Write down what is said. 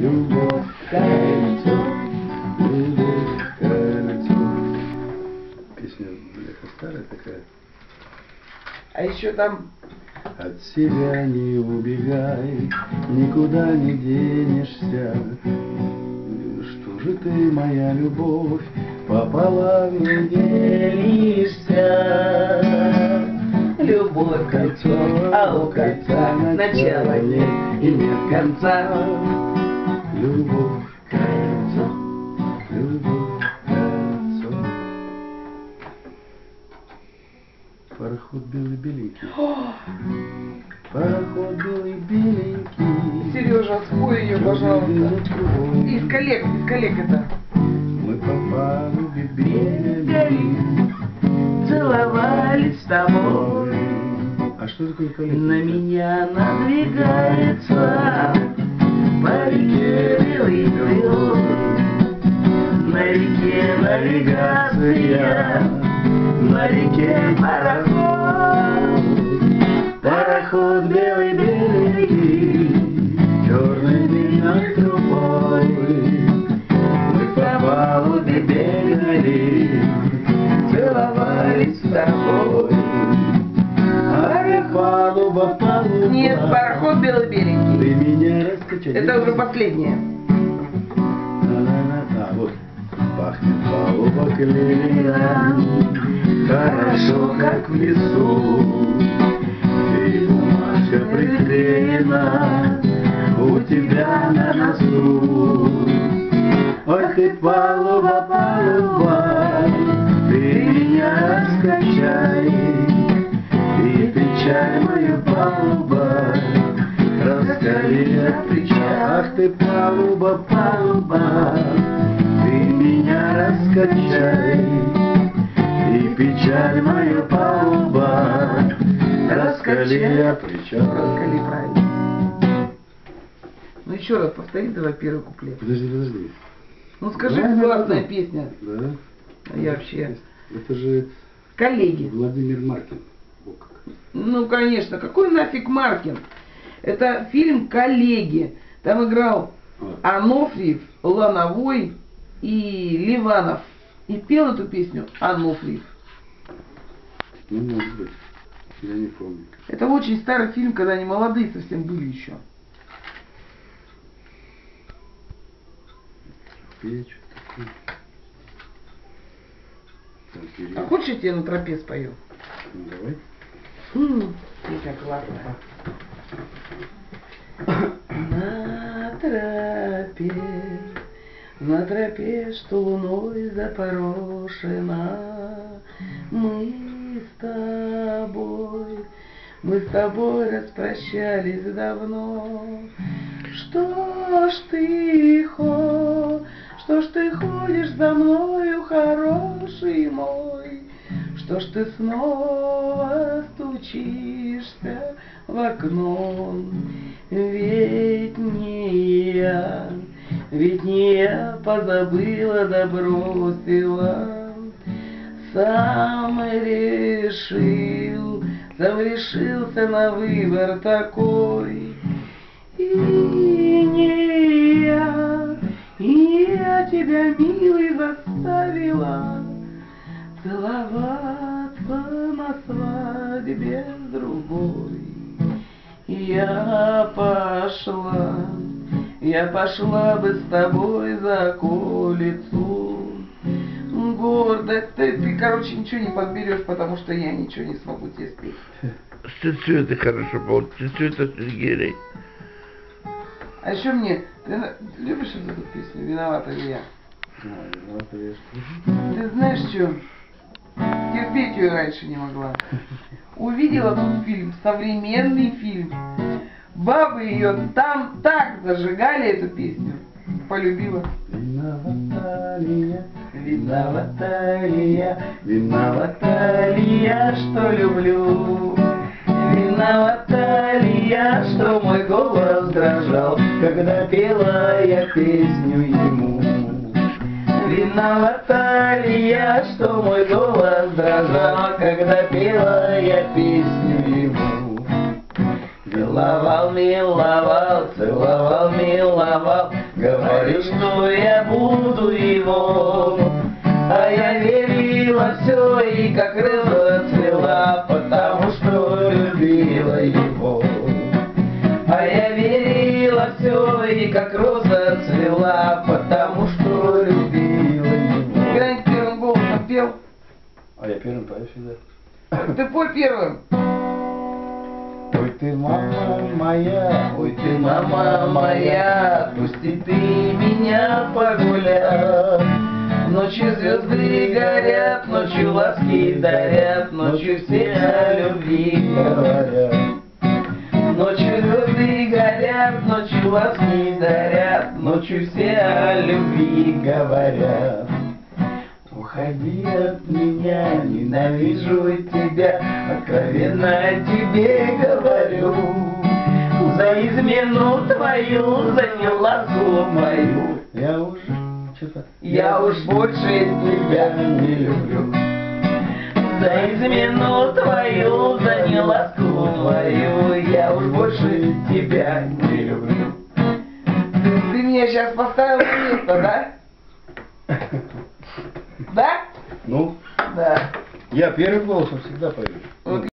любовь кольцо, любовь кольцо. Песня, бляха, старая такая. А еще там От себя не убегай, никуда не денешься. Что же ты, моя любовь, пополам не делишься? любовь кольцо, а у кольца начала нет и нет конца. Любовь, кольцо, любовь, кольцо. Пароход белый-беленький, пароход белый-беленький. Сережа, спой ее, пожалуйста. Из коллег, из коллег это. Мы по палубе бегали. Целовались с тобой. А что такое коллега? На меня надвигается по реке белый. На реке навигация, на реке пароход. Пароход белый беленький, черный дым над трубой. Мы по палубе бегали, целовались с тобой. А палуба, палуба. Нет, пароход белый-беленький. Ты меня раскачай. Это уже последнее. А, вот. Пахнет палуба клеем, хорошо, как в лесу. И бумажка приклеена у тебя на носу. Ой, ты палуба, палуба, ты меня раскачай. Мою палуба, раскали от плеча. Ах ты палуба, палуба, ты меня раскачай. И печаль мою палуба, раскали от плеча. Раскали правильно. Ну еще раз повтори давай первый куплет. Подожди, подожди. Ну скажи, Да, классная да. песня. Да? А я вообще... Это же Коллеги. Владимир Маркин. О, как. Ну, конечно, какой нафиг Маркин? Это фильм «Коллеги». Там играл Анофриев, Лановой и Ливанов. И пел эту песню Анофриев. ну, может быть. Я не помню. Это очень старый фильм, когда они молодые совсем были еще. Печь А хочешь, я тебе на тропе спою? ну, давай. Песня классная. На тропе, на тропе, что луной запорошена, мы с тобой, мы с тобой распрощались давно. Что ж ты хо, что ж ты ходишь за мною, хороший мой? Что ж ты снова стучишься в окно? Ведь не я, ведь не я позабыла да бросила. Сам решил, сам решился на выбор такой. И не я, и я тебя, милый, заставила целоваться на свадьбе другой. Я пошла, я пошла бы с тобой за околицу. Гордость, ты, ты, короче, ничего не подберешь, потому что я ничего не смогу тебе спеть. Чуть-чуть это хорошо получится, чуть-чуть это Сергей. А еще мне, ты любишь вот эту песню «Виновата ли я»? А, виновата я? Ты знаешь что? Терпеть ее раньше не могла. Увидела тут фильм, современный фильм. Бабы ее там так зажигали эту песню. Полюбила. Виновата ли я, виновата ли я, что люблю? Виновата ли я, что мой голос дрожал, когда пела я песню ему? Виновата я, что мой голос дрожал, когда пела я песню ему? Целовал, миловал, целовал, миловал, Говорю, что я буду его А я верила все и как роза цвела Потому что любила его А я верила все и как роза цвела первым пою всегда. Ты пой первым. Ой ты, мама моя, Ой ты, мама моя, пусти ты меня погулять. Ночью звезды горят, ночью ласки дарят, ночью все о любви говорят. Ночью звезды горят, ночью ласки дарят, ночью все о любви говорят. Уходи от меня, ненавижу тебя, откровенно тебе говорю. За измену твою, за неласку мою, я уже что-то... я уж больше тебя не люблю. За измену твою, за неласку мою, я уж больше тебя не люблю. Ты, ты меня сейчас поставил на место, да? Да? Ну, Да. я первым голосом всегда пою.